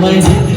Mình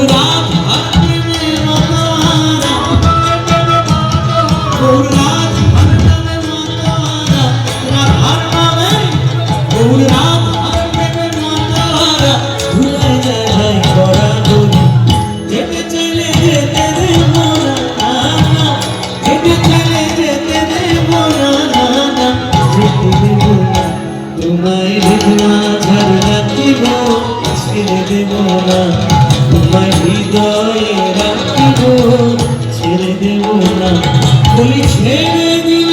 கொண்டா Kılıç eyledi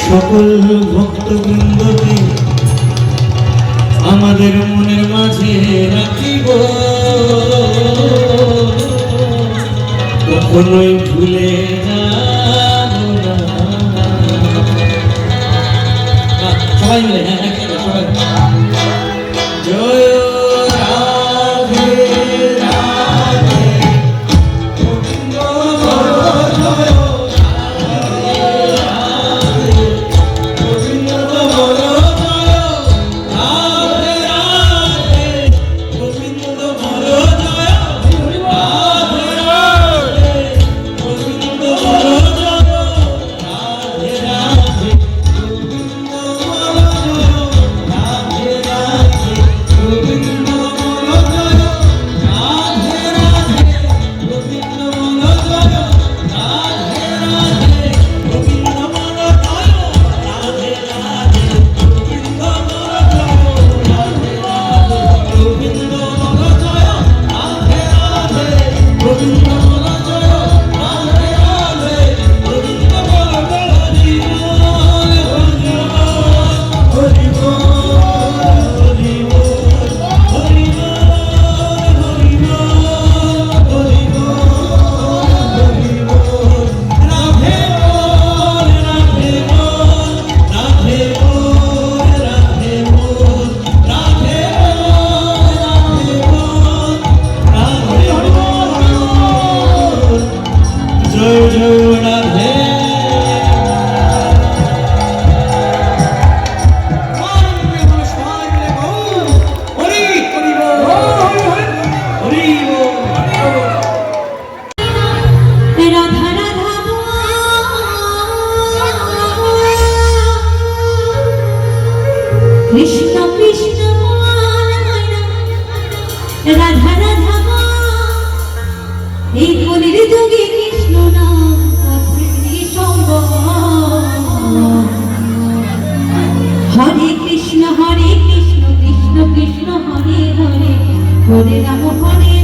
সকল ভক্তবৃন্দকে আমাদের মনের মাঝে রাখিব। কখনোই ভুলে সবাই মিলে হ্যাঁ, হ্যাঁ। Kodi na mo kodi na.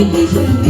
Thank you.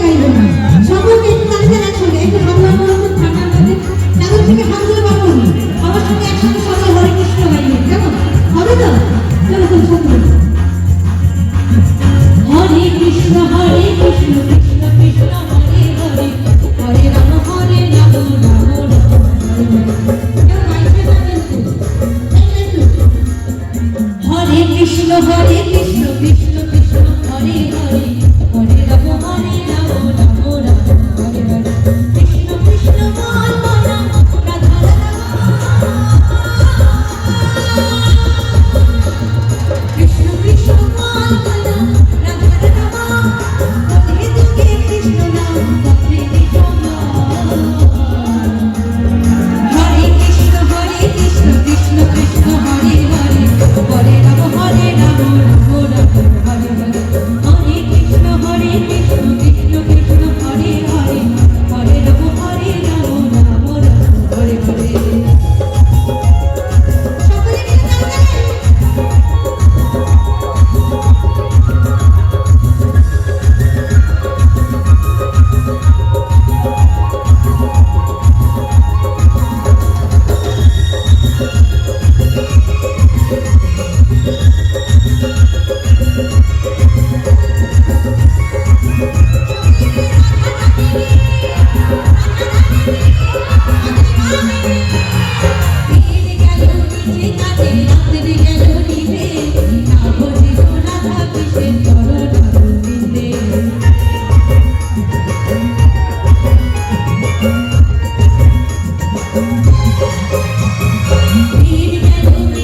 দিন গেল